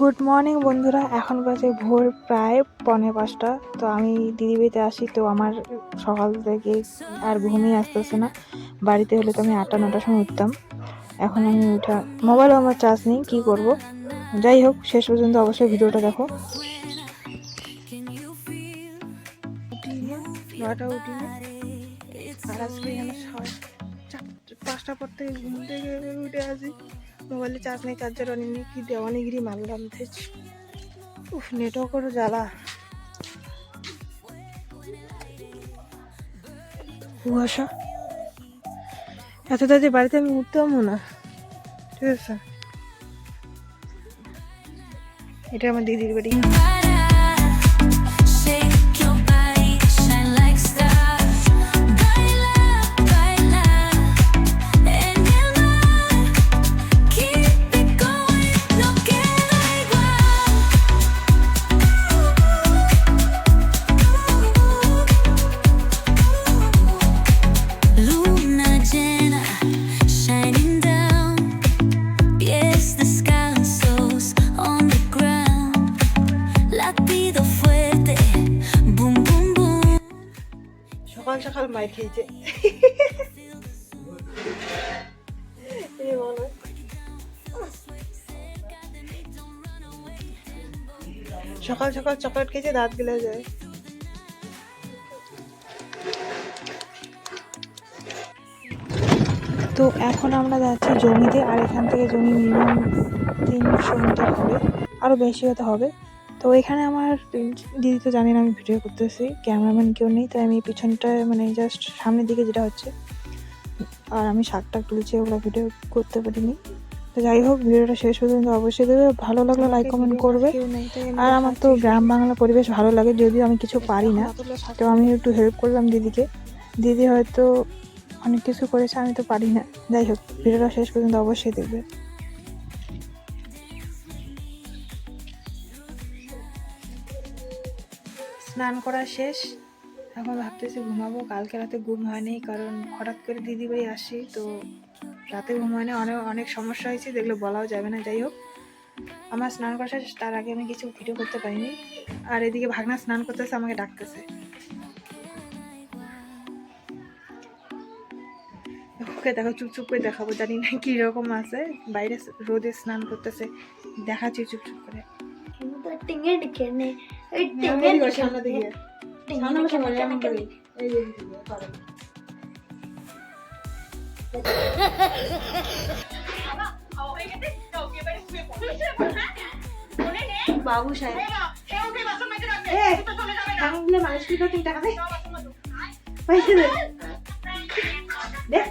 Good morning বন্ধুরা। এখন বাজে ভোর প্রায় পনে পাঁচটা। তো আমি দিদিবাড়িতে আসি, তো আমার সকাল থেকে আর ঘুমিয়ে আসতেছে না। বাড়িতে হলে তো আমি আটটা, নটার সময় উঠতাম। এখন আমি উঠা, মোবাইলও আমার চার্জ নেই, কী করব? যাই হোক, শেষ পর্যন্ত অবশ্যই ভিডিওটা দেখো। নটা উঠিয়ে, আর আজকে পাঁচটা পর থেকে ঘুম থেকে উঠে আসি। মোবাইলে চার্জ নেই চার্জার অনেক কি দেওয়ানিগিরি মারলাম থেছি উফ নেটওয়ার্কেরও জ্বালা। কুয়াশা। এত তাড়াতাড়ি বাড়িতে আমি উঠতামও না। ঠিক আছে। এটা আমার দিদির বাড়ি। সকাল সকাল মাইর খেয়েছে। সকাল সকাল চকলেট খেয়েছে, দাঁত গেলে যায়। তো এখন আমরা যাচ্ছি জমিতে, আর এখান থেকে জমি মিনিমাম তিনশো মিটার হবে আরও বেশি হতে হবে। তো এখানে আমার দিদি তো জানি না আমি ভিডিও করতেছি ক্যামেরাম্যান কেউ নেই তাই আমি পিছনটায় মানে জাস্ট সামনের দিকে যেটা হচ্ছে আর আমি শাক টাক তুলছি ওগুলো ভিডিও করতে পারিনি। তো যাই হোক ভিডিওটা শেষ পর্যন্ত অবশ্যই দেবে ভালো লাগলে লাইক কমেন্ট করবে। আর আমার তো গ্রাম বাংলা পরিবেশ ভালো লাগে যদিও আমি কিছু পারি না। তো আমি একটু হেল্প করলাম দিদিকে। দিদি হয়তো অনেক কিছু করেছে আমি তো পারি না। যাই হোক ভিডিওটা শেষ পর্যন্ত অবশ্যই দেখবে। স্নান করা শেষ। এখন ভাবতেছি ঘুমাবো। কালকে রাতে ঘুম হয়নি, কারণ হঠাৎ করে দিদি বাড়ি আসি, তো রাতে ঘুম হয়নি। অনেক অনেক সমস্যা হয়েছে, যেগুলো বলাও যাবে না। যাই হোক, আমার স্নান করা শেষ। তার আগে আমি কিছু ভিডিও করতে পারিনি। আর এদিকে ভাগনা স্নান করতেছে, আমাকে ডাকতেছে। ওকে দেখো চুপচুপ করে দেখাবো। জানি না কি রকম আছে। বাইরে রোদে স্নান করতেছে, দেখাচ্ছি চুপচুপ করে। সামনে টিঙে দিকে, সামনে দিকে সামনে বসে বলে এমন করি এই যে এদিকে, করো। বাবু সাহেব এ ঠাকুরগুলো মানুষ কি করতে টাকা দে পয়সা দে দে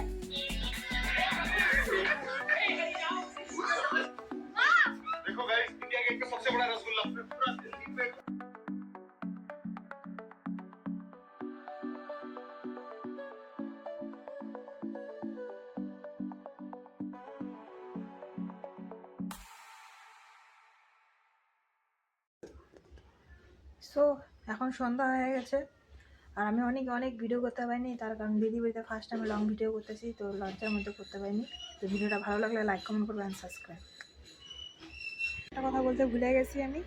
देखो गाइस इंडिया गेट का सबसे बड़ा रसगुल्ला সো এখন সন্ধ্যা হয়ে গেছে। আর আমি অনেক অনেক ভিডিও করতে পারিনি। তার কারণ দিদি বাড়িতে ফার্স্ট টাইম লং ভিডিও করতেছি, তো লজ্জার মধ্যে করতে পারিনি। তো ভিডিওটা ভালো লাগলে লাইক কমেন্ট করবে অ্যান্ড সাবস্ক্রাইব একটা কথা বলতে ভুলে গেছি আমি,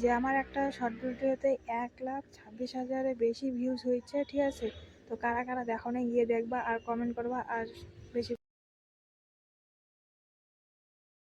যে আমার একটা শর্ট ভিডিওতে এক লাখ ছাব্বিশ হাজারের বেশি ভিউজ হয়েছে, ঠিক আছে? তো কারা কারা দেখো না গিয়ে দেখবা আর কমেন্ট করবা। আর